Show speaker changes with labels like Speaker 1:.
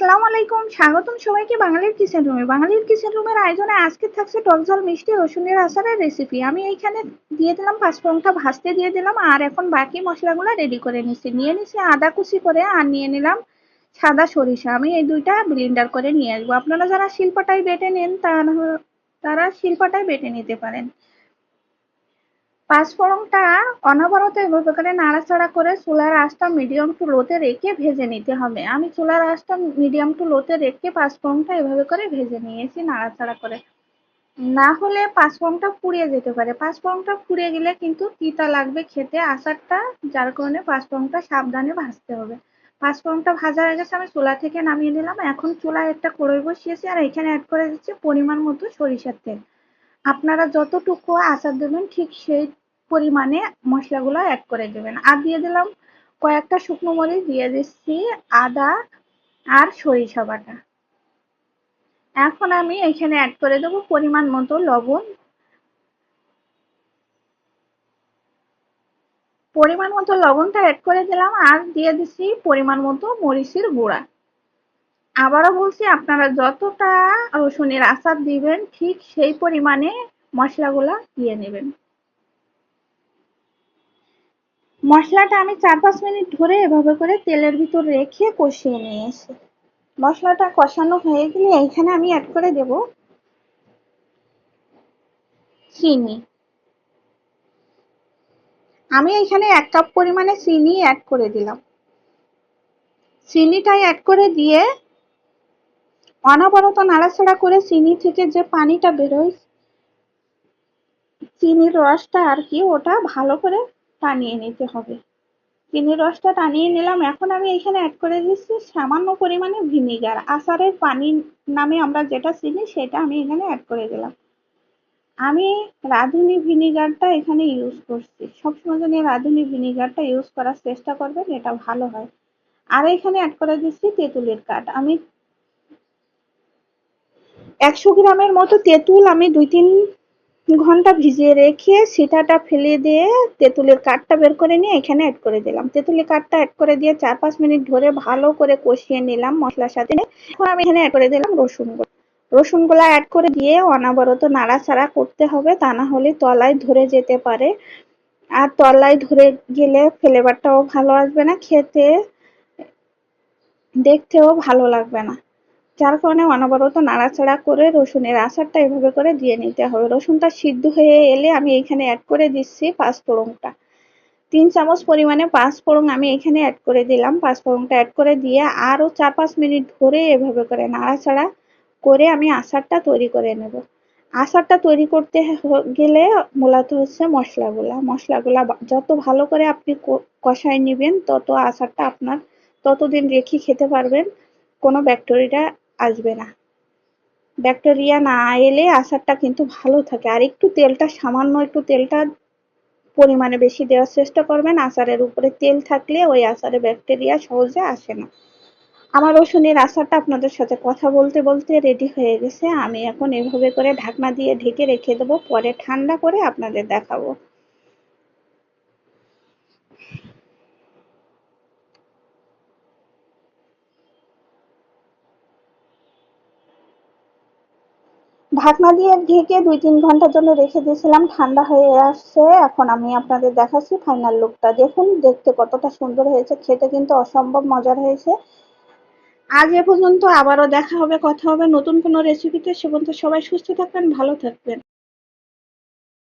Speaker 1: আসসালামু আলাইকুম, স্বাগতম সবাইকে বাঙালির কিচেন রুমে। বাঙালির কিচেন রুমের আয়োজনে আজকে থাকছে টক ঝাল মিষ্টি, রসুনের আচারের রেসিপি আমি এইখানে দিয়ে দিলাম পাঁচফোড়নটা ভাজতে দিয়ে দিলাম, আর এখন বাকি মশলাগুলো রেডি করে নিচ্ছি। নিয়ে নিচ্ছি আদা কুচি করে, আর নিয়ে নিলাম সাদা সরিষা। আমি এই দুইটা ব্লেন্ডার করে নিয়ে আসব। আপনারা যারা শিল্পটাই বেটে নেন, তারা শিল্পটাই বেটে নিতে পারেন। পাঁচফোড়নটা অনবরত এভাবে করে নাড়াচাড়া করে চুলার আঁচটা মিডিয়াম টু লোতে রেখে ভেজে নিতে হবে। আমি চুলার আঁচটা মিডিয়াম টু লোতে রেখে পাঁচফোড়নটা এভাবে করে ভেজে নিয়েছি নাড়াচাড়া করে। না হলে পাঁচফোড়নটা পুড়িয়ে যেতে পারে। পাঁচফোড়নটা পুড়িয়ে গেলে কিন্তু তিতা লাগবে খেতে। আচারটা, যার কারণে পাঁচফোড়নটা সাবধানে ভাজতে হবে। পাঁচফোড়নটা ভাজা হয়ে গেছে আমি চুলা থেকে নামিয়ে নিলাম। এখন চুলায় একটা কড়াই বসিয়েছি আর এখানে অ্যাড করে দিচ্ছি পরিমাণ মতো সরিষার তেল। আপনারা যতটুকু আচার দেবেন ঠিক সেই পরিমাণে মশলাগুলো অ্যাড করে দেবেন। আর দিয়ে দিলাম কয়েকটা শুকনো মরিচ, দিয়ে দিচ্ছি আদা আর সরিষা বাটা। এখন আমি এখানে অ্যাড করে দেবো পরিমাণ মতো লবণ। পরিমাণ মতো লবণটা অ্যাড করে দিলাম আর দিয়ে দিচ্ছি পরিমাণ মতো মরিচের গুঁড়া। আবারও বলছি, আপনারা যতটা রসুনের আচার দিবেন, ঠিক সেই পরিমাণে মশলাগুলা দিয়ে নেবেন। মশলাটা আমি চার পাঁচ মিনিট ধরে এভাবে করে তেলের ভিতর রেখে কষিয়ে নিয়েছি মশলাটা কষানো হয়ে গেলে এইখানে আমি অ্যাড করে দেব চিনি। আমি এখানে এক কাপ পরিমাণে চিনি অ্যাড করে দিলাম। চিনিটাই অ্যাড করে দিয়ে অনবরত নাড়াচাড়া করে চিনি থেকে যে পানিটা বেরোয়, চিনির রসটা আর কি, ওটা ভালো করে টানিয়ে নিতে হবে। চিনির রসটা টানিয়ে নিলাম, এখন আমি এখানে অ্যাড করে দিচ্ছি সামান্য পরিমাণে ভিনিগার আচারের পানি নামে আমরা যেটা চিনি সেটা আমি এখানে অ্যাড করে দিলাম। আমি রাঁধুনি ভিনিগারটা এখানে ইউজ করছি। সবসময় যেন রাঁধুনি ভিনিগারটা ইউজ করার চেষ্টা করবেন, এটা ভালো হয়। আর এখানে অ্যাড করে দিচ্ছি তেঁতুলের কাঠ। আমি একশো গ্রামের মতো তেঁতুল আমি দুই তিন ঘণ্টা ভিজিয়ে রেখে সিটাটা ফেলে দিয়ে তেঁতুলের কাঠটা বের করে নিয়ে এখানে অ্যাড করে দিলাম। তেঁতুলের কাঠটা অ্যাড করে দিয়ে চার পাঁচ মিনিট ধরে ভালো করে কষিয়ে নিলাম মশলার সাথে। এখন আমি এখানে অ্যাড করে দিলাম রসুনগুলো। রসুনগুলো অ্যাড করে দিয়ে অনাবরত নাড়াচাড়া করতে হবে, তা না হলে তলায় ধরে যেতে পারে। আর তলায় ধরে গেলে ফ্লেভারটাও ভালো আসবে না, খেতে দেখতেও ভালো লাগবে না। যার কারণে অনবরত নাড়াচাড়া করে রসুনের আচারটা এভাবে করে দিয়ে নিতে হবে। রসুনটা সিদ্ধ হয়ে এলে আমি এখানে অ্যাড করে দিচ্ছি পাঁচফোড়নটা তিন চামচ পরিমাণে পাঁচফোড়ন আমি এখানে অ্যাড করে দিলাম। পাঁচফোড়নটা অ্যাড করে দিয়ে আরও চার পাঁচ মিনিট ধরে এভাবে করে নাড়াচাড়া করে আমি আচারটা তৈরি করে নেব। আচারটা তৈরি করতে গেলে মূলত হচ্ছে মশলাগুলা। মশলাগুলা যত ভালো করে আপনি কষায় নেবেন, তত আচারটা আপনার ততদিন রেখে খেতে পারবেন। কোনো ব্যাকটেরিয়া আসবে না। ব্যাকটেরিয়া না এলে আচারটা কিন্তু ভালো থাকে। আর একটু তেলটা, সামান্য একটু তেলটা পরিমাণে বেশি দেওয়ার চেষ্টা করবেন। আচারের উপরে তেল থাকলে ওই আচারে ব্যাকটেরিয়া সহজে আসে না। আমার রসুনের আচারটা আপনাদের সাথে কথা বলতে বলতে রেডি হয়ে গেছে। আমি এখন এভাবে করে ঢাকনা দিয়ে ঢেকে রেখে দেবো। পরে ঠান্ডা করে আপনাদের দেখাবো। ঢাকনা দিয়ে ঢেকে দুই তিন ঘণ্টার জন্য রেখে দিয়েছিলাম, ঠান্ডা হয়ে আসছে। এখন আমি আপনাদের দেখাচ্ছি ফাইনাল লুকটা দেখুন, দেখতে কতটা সুন্দর হয়েছে, খেতে কিন্তু অসম্ভব মজার হয়েছে। আজ এ পর্যন্ত আবারও দেখা হবে, কথা হবে নতুন কোনো রেসিপিতে সে পর্যন্ত সবাই সুস্থ থাকবেন, ভালো থাকবেন।